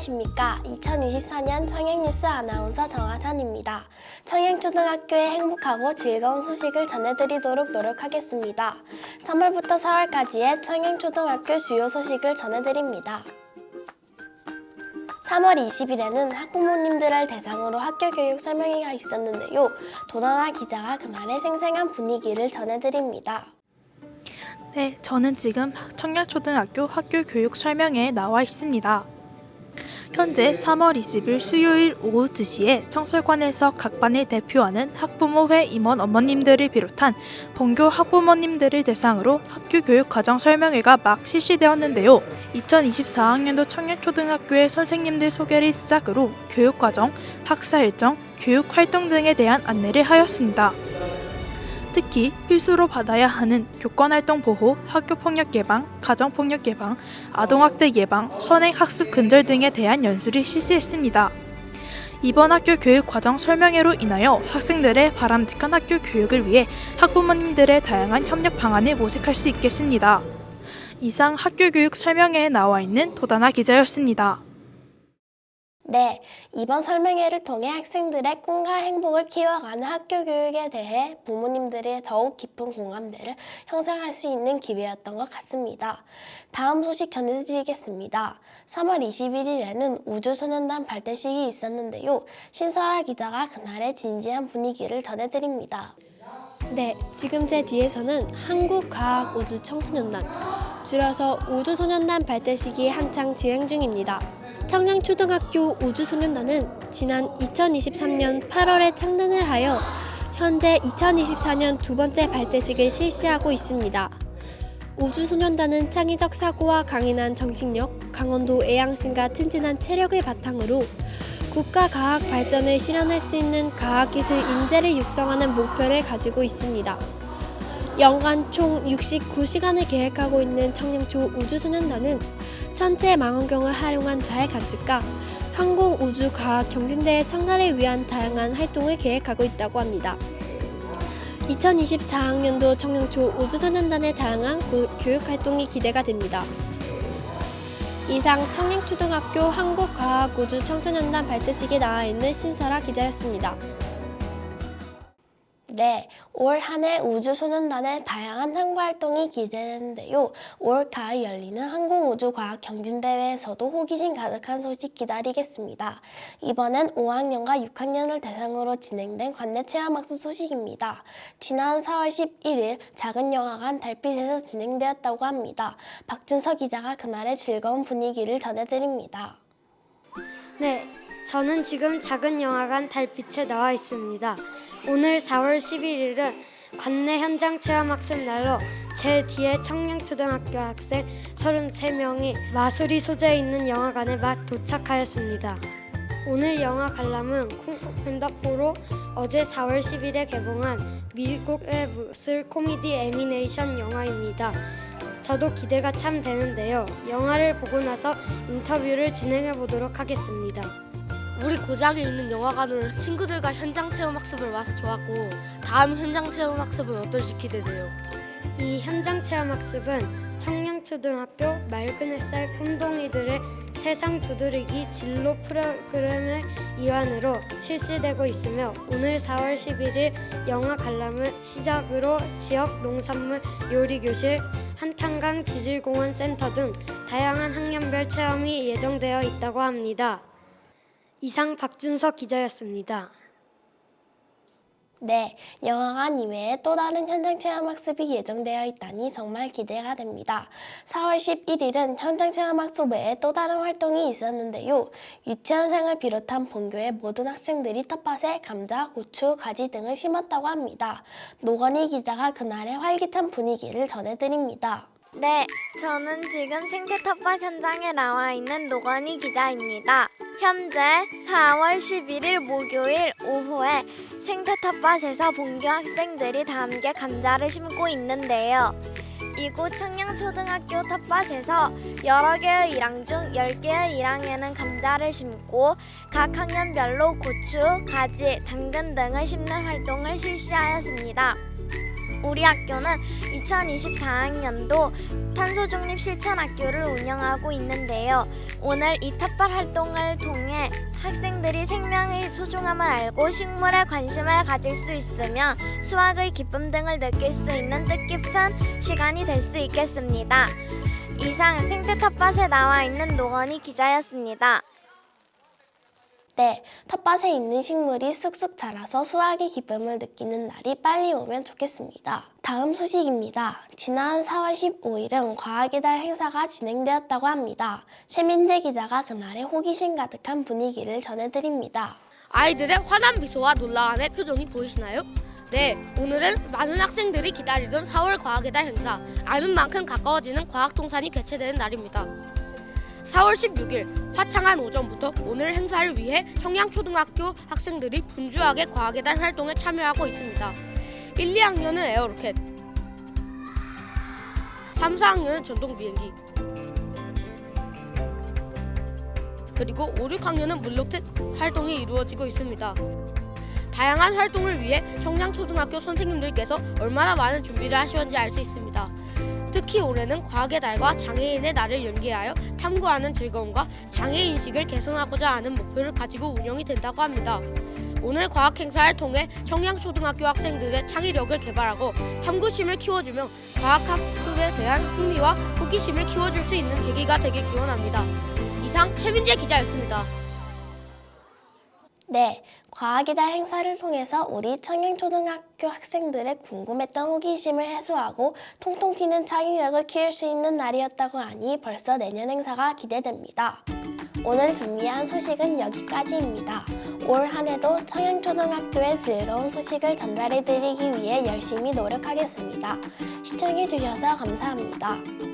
안녕하십니까. 2024년 청양뉴스 아나운서 정하선입니다. 청양초등학교의 행복하고 즐거운 소식을 전해드리도록 노력하겠습니다. 3월부터 4월까지의 청양초등학교 주요 소식을 전해드립니다. 3월 20일에는 학부모님들을 대상으로 학교 교육 설명회가 있었는데요. 도나나 기자가 그날의 생생한 분위기를 전해드립니다. 네, 저는 지금 청량초등학교 학교 교육 설명회에 나와 있습니다. 현재 3월 20일 수요일 오후 2시에 청설관에서 각 반을 대표하는 학부모회 임원 어머님들을 비롯한 본교 학부모님들을 대상으로 학교 교육 과정 설명회가 막 실시되었는데요. 2024학년도 청량초등학교의 선생님들 소개를 시작으로 교육 과정, 학사 일정, 교육 활동 등에 대한 안내를 하였습니다. 특히 필수로 받아야 하는 교권활동 보호, 학교폭력 예방, 가정폭력 예방, 아동학대 예방, 선행학습 근절 등에 대한 연수를 실시했습니다. 이번 학교 교육 과정 설명회로 인하여 학생들의 바람직한 학교 교육을 위해 학부모님들의 다양한 협력 방안을 모색할 수 있겠습니다. 이상 학교 교육 설명회에 나와 있는 도다나 기자였습니다. 네, 이번 설명회를 통해 학생들의 꿈과 행복을 키워가는 학교 교육에 대해 부모님들의 더욱 깊은 공감대를 형성할 수 있는 기회였던 것 같습니다. 다음 소식 전해드리겠습니다. 3월 21일에는 우주소년단 발대식이 있었는데요. 신설아 기자가 그날의 진지한 분위기를 전해드립니다. 네, 지금 제 뒤에서는 한국과학우주청소년단, 줄여서 우주소년단 발대식이 한창 진행 중입니다. 청량초등학교 우주소년단은 지난 2023년 8월에 창단을 하여 현재 2024년 두 번째 발대식을 실시하고 있습니다. 우주소년단은 창의적 사고와 강인한 정신력, 강원도 애양심과 튼튼한 체력을 바탕으로 국가 과학 발전을 실현할 수 있는 과학기술 인재를 육성하는 목표를 가지고 있습니다. 연간 총 69시간을 계획하고 있는 청량초 우주소년단은 천체 망원경을 활용한 달 관측과 항공 우주 과학 경진대회 참가를 위한 다양한 활동을 계획하고 있다고 합니다. 2024학년도 청량초 우주소년단의 다양한 고- 교육 활동이 기대가 됩니다. 이상 청량초등학교 한국과학우주청소년단 발대식에 나와 있는 신설아 기자였습니다. 네, 올한 해 우주소년단의 다양한 상부 활동이 기대되는데요. 올 가을 열리는 항공우주과학경진대회에서도 호기심 가득한 소식 기다리겠습니다. 이번엔 5학년과 6학년을 대상으로 진행된 관내 체험학습 소식입니다. 지난 4월 11일 작은 영화관 달빛에서 진행되었다고 합니다. 박준서 기자가 그날의 즐거운 분위기를 전해드립니다. 네, 저는 지금 작은 영화관 달빛에 나와 있습니다. 오늘 4월 11일은 관내 현장 체험 학습 날로 제 뒤에 청량초등학교 학생 33명이 마술이 소재에 있는 영화관에 막 도착하였습니다. 오늘 영화 관람은 쿵푸 팬더 4로 어제 4월 10일에 개봉한 미국의 무술 코미디 애니메이션 영화입니다. 저도 기대가 참 되는데요. 영화를 보고 나서 인터뷰를 진행해 보도록 하겠습니다. 우리 고장에 있는 영화관으로 친구들과 현장 체험 학습을 와서 좋았고 다음 현장 체험 학습은 어떨지 기대돼요. 이 현장 체험 학습은 청량초등학교 맑은 햇살 꿈동이들의 세상 두드리기 진로 프로그램의 일환으로 실시되고 있으며 오늘 4월 11일 영화 관람을 시작으로 지역 농산물 요리 교실, 한탄강 지질공원 센터 등 다양한 학년별 체험이 예정되어 있다고 합니다. 이상 박준석 기자였습니다. 네, 영화관 이외에 또 다른 현장 체험 학습이 예정되어 있다니 정말 기대가 됩니다. 4월 11일은 현장 체험 학습 외에 또 다른 활동이 있었는데요. 유치원생을 비롯한 본교의 모든 학생들이 텃밭에 감자, 고추, 가지 등을 심었다고 합니다. 노건희 기자가 그날의 활기찬 분위기를 전해드립니다. 네, 저는 지금 생태 텃밭 현장에 나와 있는 노건희 기자입니다. 현재 4월 11일 목요일 오후에 생태 텃밭에서 본교 학생들이 다 함께 감자를 심고 있는데요. 이곳 청량초등학교 텃밭에서 여러 개의 일항 중 10개의 일항에는 감자를 심고 각 학년별로 고추, 가지, 당근 등을 심는 활동을 실시하였습니다. 우리 학교는 2024학년도 탄소 중립 실천 학교를 운영하고 있는데요. 오늘 이 텃밭 활동을 통해 학생들이 생명의 소중함을 알고 식물에 관심을 가질 수 있으며 수학의 기쁨 등을 느낄 수 있는 뜻깊은 시간이 될 수 있겠습니다. 이상 생태 텃밭에 나와 있는 노건희 기자였습니다. 네, 텃밭에 있는 식물이 쑥쑥 자라서 수확의 기쁨을 느끼는 날이 빨리 오면 좋겠습니다. 다음 소식입니다. 지난 4월 15일은 과학의 달 행사가 진행되었다고 합니다. 최민재 기자가 그날의 호기심 가득한 분위기를 전해드립니다. 아이들의 환한 미소와 놀라움의 표정이 보이시나요? 네, 오늘은 많은 학생들이 기다리던 4월 과학의 달 행사, 아는 만큼 가까워지는 과학 동산이 개최되는 날입니다. 4월 16일 화창한 오전부터 오늘 행사를 위해 청양초등학교 학생들이 분주하게 과학의 달 활동에 참여하고 있습니다. 1, 2학년은 에어로켓, 3, 4학년은 전동 비행기, 그리고 5, 6학년은 물로켓 활동이 이루어지고 있습니다. 다양한 활동을 위해 청량초등학교 선생님들께서 얼마나 많은 준비를 하셨는지 알 수 있습니다. 특히 올해는 과학의 달과 장애인의 날을 연계하여 탐구하는 즐거움과 장애 인식을 개선하고자 하는 목표를 가지고 운영이 된다고 합니다. 오늘 과학 행사를 통해 청양초등학교 학생들의 창의력을 개발하고 탐구심을 키워주며 과학학습에 대한 흥미와 호기심을 키워줄 수 있는 계기가 되길 기원합니다. 이상 최민재 기자였습니다. 네, 과학의 달 행사를 통해서 우리 청양초등학교 학생들의 궁금했던 호기심을 해소하고 통통 튀는 창의력을 키울 수 있는 날이었다고 하니 벌써 내년 행사가 기대됩니다. 오늘 준비한 소식은 여기까지입니다. 올 한 해도 청양초등학교의 즐거운 소식을 전달해드리기 위해 열심히 노력하겠습니다. 시청해주셔서 감사합니다.